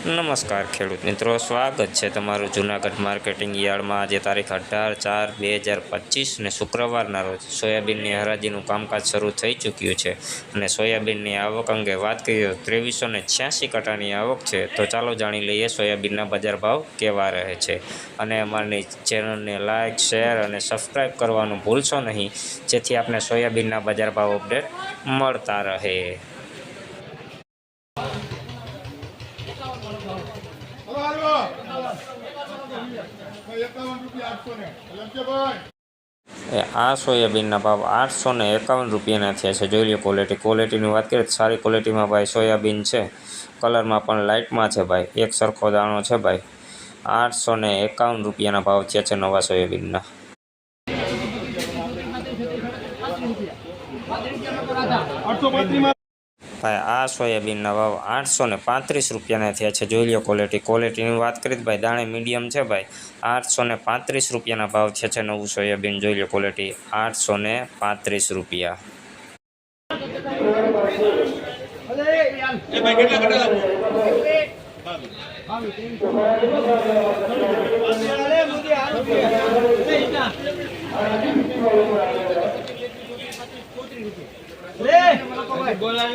નમસ્કાર ખેડૂત મિત્રો, સ્વાગત છે તમારું જૂનાગઢ માર્કેટિંગ યાર્ડમાં. આજે તારીખ અઢાર ચાર બે હજાર પચીસને શુક્રવારના રોજ સોયાબીનની હરાજીનું કામકાજ શરૂ થઈ ચૂક્યું છે અને સોયાબીનની આવક અંગે વાત કરીએ તો ત્રેવીસો ને છ્યાસી કટાની આવક છે. તો ચાલો જાણી લઈએ સોયાબીનના બજાર ભાવ કેવા રહે છે. અને અમારી ચેનલને લાઇક શેર અને સબસ્ક્રાઈબ કરવાનું ભૂલશો નહીં, જેથી આપણે સોયાબીનના બજાર ભાવ અપડેટ મળતા રહે. એકાવન રૂપિયા આઠસો ને. લંચભાઈ એ આ સોયાબીનના ભાવ આઠસો ને એકાવન રૂપિયાના થયા છે. જોઈ લો ક્વોલિટી ક્વોલિટીની વાત કરીએ તો સારી ક્વોલિટીમાં ભાઈ સોયાબીન છે. કલરમાં પણ લાઇટમાં છે ભાઈ. એક સરખો દાણો છે ભાઈ. આઠસો ને એકાવન રૂપિયાના ભાવ થયા છે નવા સોયાબીનના. આઠસો ભાઈ આ સોયાબીનના ભાવ આઠસો ને પાંત્રીસ રૂપિયાના થયા છે. જોઈ લો ક્વોલિટી ક્વોલિટીની વાત કરીએ ભાઈ દાણે મીડિયમ છે ભાઈ. આઠસો ને પાંત્રીસ રૂપિયાના ભાવ થયા છે નવું સોયાબીન. જોઈ લો ક્વોલિટી આઠસો ને પાંત્રીસ રૂપિયા.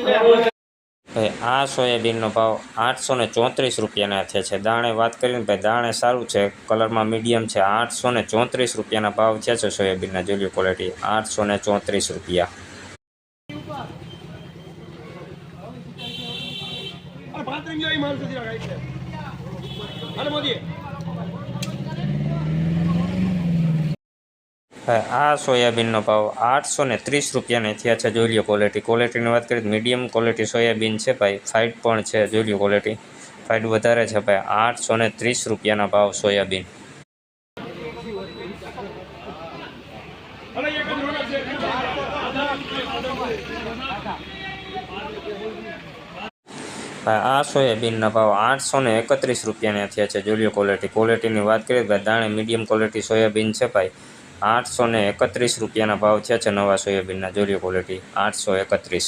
ભાઈ, આ સોયાબીનનો ભાવ આઠસો ને ચોત્રીસ રૂપિયાના થયા છે. દાણે વાત કરીને ભાઈ, દાણે સારું છે. કલરમાં મીડિયમ છે. આઠસો ને ચોત્રીસ રૂપિયાના ભાવ થયા છે સોયાબીનના. જોઈ ક્વોલિટી આઠસો ને ચોત્રીસ રૂપિયા. છે. હાલો મોદી આ સોયાબીનનો ભાવ આઠસો ને ત્રીસ રૂપિયાને થયા છે. જોઈ લો ક્વોલિટી ક્વોલિટીની વાત કરીએ મીડિયમ ક્વોલિટી સોયાબીન છે ભાઈ. ફાઇટ પણ છે. જોઈ લો ક્વોલિટી ફાઇટ વધારે છે ભાઈ. આઠસો ને ત્રીસ રૂપિયાના ભાવ સોયાબીન. ભાઈ આ સોયાબીનના ભાવ આઠસો ને એકત્રીસ રૂપિયાના થયા છે. જોઈ લો ક્વોલિટી ક્વોલિટીની વાત કરીએ ભાઈ, દાણે મીડિયમ ક્વોલિટી સોયાબીન છે ભાઈ. આઠસો ને એકત્રીસ રૂપિયાના ભાવ થયા છે નવા સોયાબીનના. લો ક્વોલિટી આઠસો એકત્રીસ.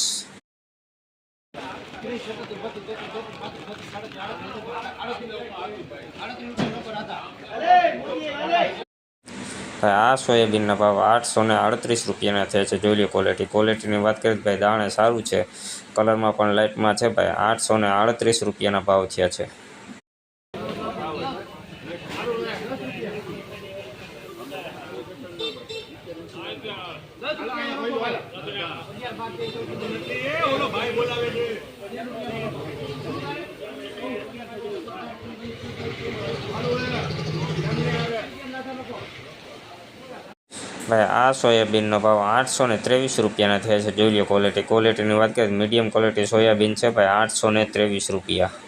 ભાઈ આ સોયાબીનના ભાવ આઠસો ને આડત્રીસ રૂપિયાના થયા છે. જોઈ લો ક્વોલિટી ક્વોલિટીની વાત કરીએ ભાઈ દાણે સારું છે. કલરમાં પણ લાઇટમાં છે ભાઈ આઠસો ને આડત્રીસ રૂપિયાના ભાવ થયા છે. ભાઈ, આ સોયાબીનનો ભાવ આઠસો ને ત્રેવીસ રૂપિયાના થયા છે. જોઈ લો ક્વોલિટી ક્વોલિટીની વાત કરીએ મીડિયમ ક્વોલિટી સોયાબીન છે ભાઈ, આઠસો ને ત્રેવીસ રૂપિયા.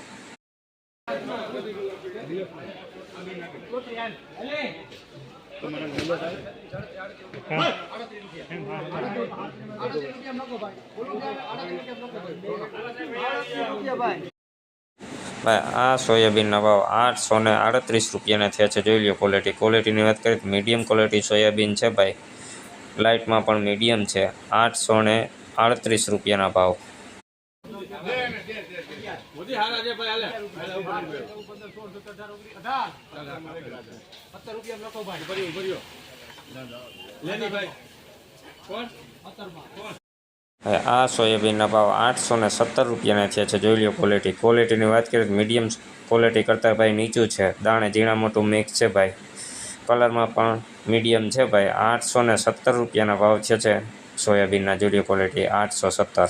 ભાઈ, આ સોયાબીનના ભાવ આઠસો ને આડત્રીસ રૂપિયાના થયા છે. જોઈ લો ક્વોલિટી ક્વોલિટીની વાત કરીએ તો મીડિયમ ક્વોલિટી સોયાબીન છે ભાઈ. લાઇટમાં પણ મીડિયમ છે. આઠસો ને આડત્રીસ રૂપિયાના ભાવ. મોદી હારા છે ભાઈ, હાલે. ભર્યો ભર્યો લેની ભાઈ કોણ ભાઈ આ સોયાબીનના ભાવ આઠસો ને સત્તર રૂપિયાના થયા છે. જોઈ લો ક્વોલિટી ક્વોલિટીની વાત કરીએ તો મીડિયમ ક્વોલિટી કરતાં ભાઈ નીચું છે. દાણે ઝીણા મોટું મિક્સ છે ભાઈ. કલરમાં પણ મીડિયમ છે ભાઈ. આઠસો ને સત્તર રૂપિયાના ભાવ છે છે સોયાબીનના. જોઈ લો ક્વોલિટી આઠસો સત્તર.